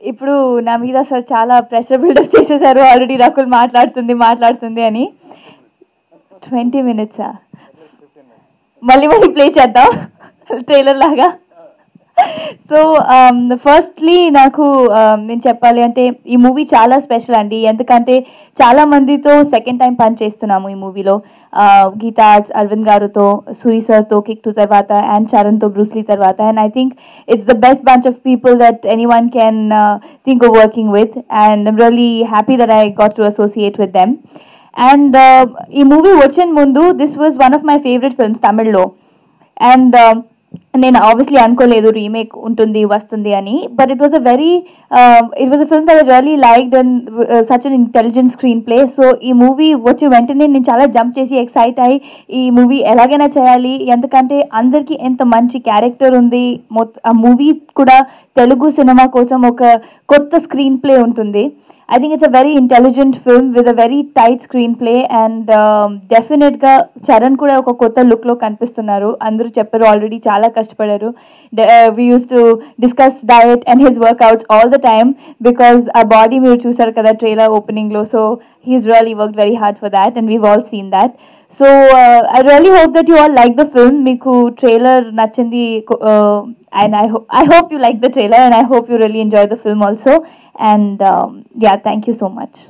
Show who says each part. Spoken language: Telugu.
Speaker 1: ఇప్పుడు నా మీద సార్ చాలా ప్రెషర్ బిల్డప్ చేసేసారు. ఆల్రెడీ రకుల్ మాట్లాడుతుంది మాట్లాడుతుంది అని. ట్వంటీ మినిట్సా మళ్ళీ మళ్ళీ ప్లే చేద్దాం. ట్రైలర్ లాగా. సో ఫస్ట్లీ um, నాకు um, నేను చెప్పాలి అంటే ఈ మూవీ చాలా స్పెషల్ అండి. ఎందుకంటే చాలా మందితో సెకండ్ టైం పని చేస్తున్నాము ఈ మూవీలో. గీతా ఆర్ట్స్ అరవింద్ గారుతో సూరి సార్తో కిక్ టు తర్వాత అండ్ చరణ్తో బ్రూస్లీ తర్వాత. And I think it's the best bunch of people that any one can think of working with and I'm really happy that I got to associate with them and ఈ మూవీ వచ్చిన ముందు this was one of my favourite films తమిళ్ళో and నేను ఆబ్వియస్లీ అనుకోలేదు రీమేక్ ఉంటుంది వస్తుంది అని. But it was a very it was a film that really like and such an intelligent screen play so ఈ మూవీ వచ్చి వెంటనే నేను చాలా జంప్ చేసి ఎక్సైట్ అయ్యి ఈ మూవీ ఎలాగైనా చేయాలి. ఎందుకంటే అందరికీ ఎంత మంచి క్యారెక్టర్ ఉంది. మొత్తం ఆ మూవీ కూడా తెలుగు సినిమా కోసం ఒక కొత్త స్క్రీన్ ప్లే ఉంటుంది. I think it's a very intelligent film with a very tight screen play and డెఫినెట్గా చరణ్ కూడా ఒక కొత్త లుక్లో కనిపిస్తున్నారు. అందరూ చెప్పారు ఆల్రెడీ చాలా కష్టపడారు. We use to discuss diet and his workouts all the time because ఆ బాడీ మీరు చూసారు కదా trailer ఓపెనింగ్లో so he's really work very hard for that and we all seen that so I really hope that you all like the film మీకు ట్రైలర్ నచ్చింది and I hope I hope you like the trailer and I hope you really enjoy the film also and um, yeah thank you so much.